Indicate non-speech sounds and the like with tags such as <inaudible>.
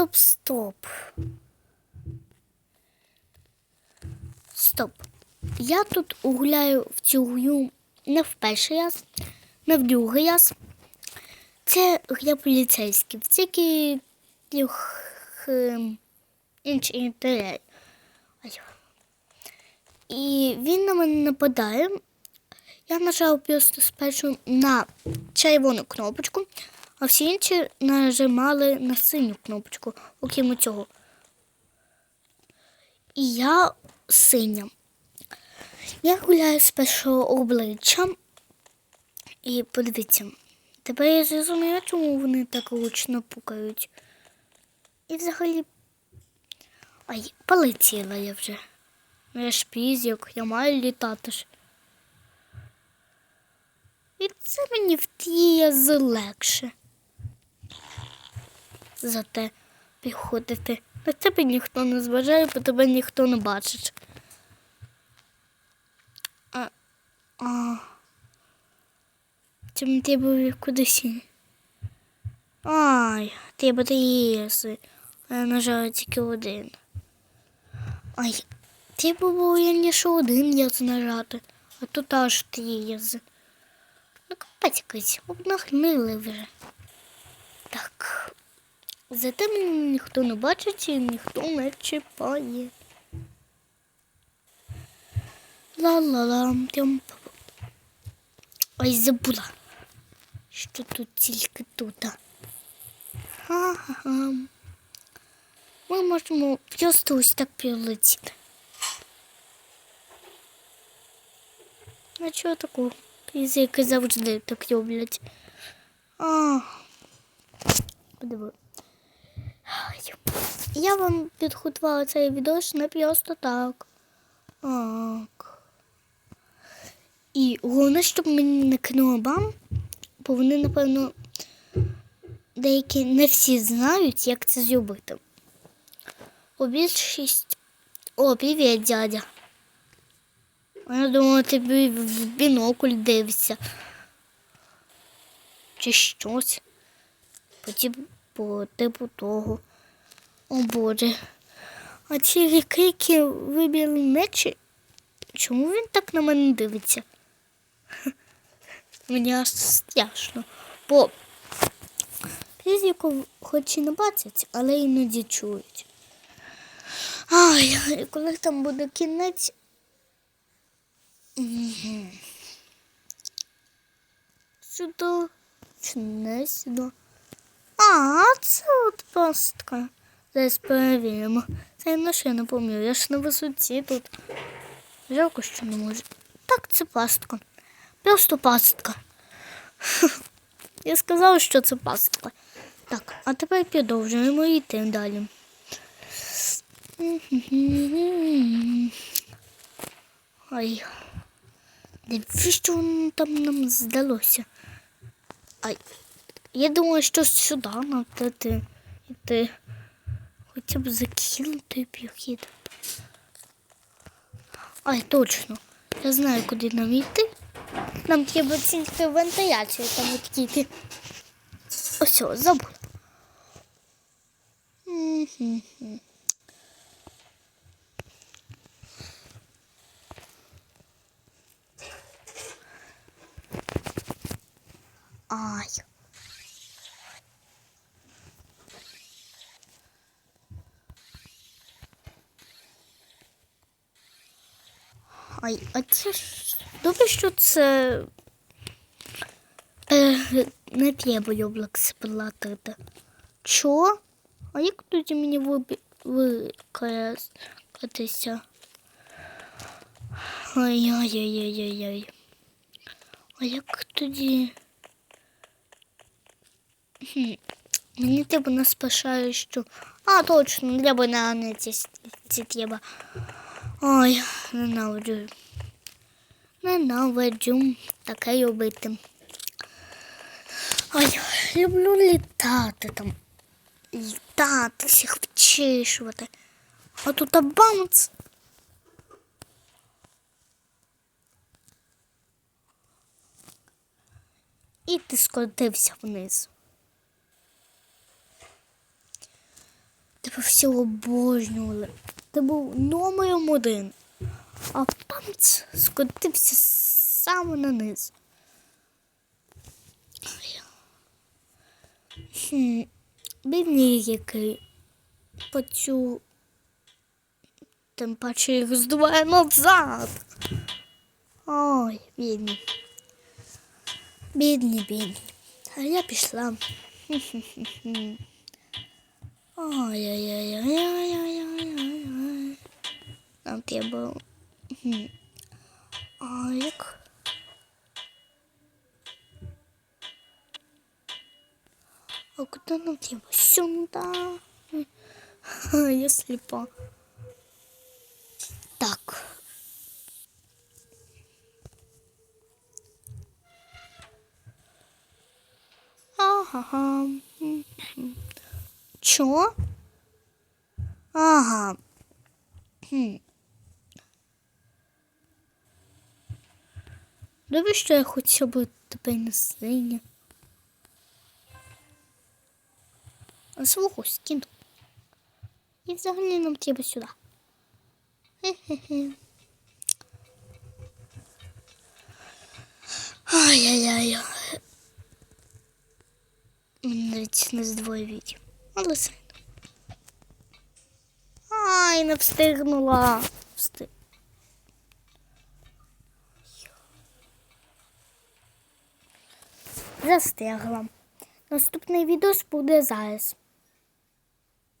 стоп, стоп. Стоп. Я тут гуляю в цю гую не в перший раз, не в другий раз. Це гра поліцейських, тільки їх, ем, інші інтереси. І він на мене нападає. Я нажав просто спершу на червону кнопочку, а всі інші нажимали на синю кнопочку, окрім цього. І я синя. Я гуляю з першого обличчя. І подивіться, тепер я зрозуміла, чому вони так гучно пукають. І взагалі. Ай, полетіла я вже. Я ж пізік, я маю літати ж. І це мені в тій легше. Зате підходити. На тебе ніхто не зважає, бо тебе ніхто не бачить. А, а... Чим ти був кудись? Ай, ти. А я нажала тільки один. Ай, треба було раніше один яз нажати, а тут аж три язи. Ну, капець якийсь, обнахнили вже. Так. Зате мене ніхто не бачить і ніхто не чіпає. Ла-ла-ла. тям Ой, забула, що тут тільки тут. Ха-ха-ха. Ми можемо просто ось так прилетіти. А чого такого? Язики завжди так роблять. А. <gasps> Я вам підготувала цей відео не просто так. Так. І головне, щоб мені не кинуло бам, бо вони, напевно, деякі не всі знають, як це зробити. У більшість. О, привіт, дядя. Я думала, ти в бінокль дивишся. Чи щось. По типу, по типу того. О Боже. А ці ріки вибіли мечі. Чому він так на мене дивиться? Мені аж страшно. Бо фізику хоч і не бачать, але іноді чують. Ай, коли там буде кінець. Сюди чи не сюди? А, це от пастка. Зараз перевіримо. Це я на що не пам'ятаю, я ж на висоті тут. Жалко, що не можу. Так, це пастка. Просто пастка. <laughs> Я сказала, що це пастка. Так, а тепер продовжуємо йти далі. Ай. Навіщо воно там нам здалося? Ай. Я думаю, що сюди треба йти. Хоча б закинути підхід. Ай, точно. Я знаю, куди нам йти. Нам треба тільки вентиляцію там відкрити. Ось, о, забула. Ай. Ай, а це ж добре, що це е, не треба Roblox платити. Чо? А як тоді мені вибі... викликатися? Ай-яй-яй-яй-яй. А як тоді? Хм. Мені треба не спашає, що. А, точно, банани ці, ці треба. Ой, ненавиджу. Ненавиджу таке робити. Ой, люблю літати там. Літати, всіх вчишувати. А тут бамц. І ти скотився вниз. тебе всі обожнювали. Ти був номером один. А памц скотився саме на низ. Бідний який. По. Тим паче їх здуває назад. Ой, бідні. Бідні, бідні. А я пішла. Хм-хм-хм-хм. Ой-ой-ой-ой-ой-ой-ой. Нам треба. Хм. А як? А куди нам треба? Сюда. Я сліпа. Так. Ага. Чо? Ага. Хм. Добре, що я хоча б тебе не синя. Свого скину. І взагалі нам треба сюди. Хе-хе-хе. Ай-яй-яй. Навіть не відео. Але все. Ай, не встигнула. Встиг. Застигла. Наступний відео буде зараз.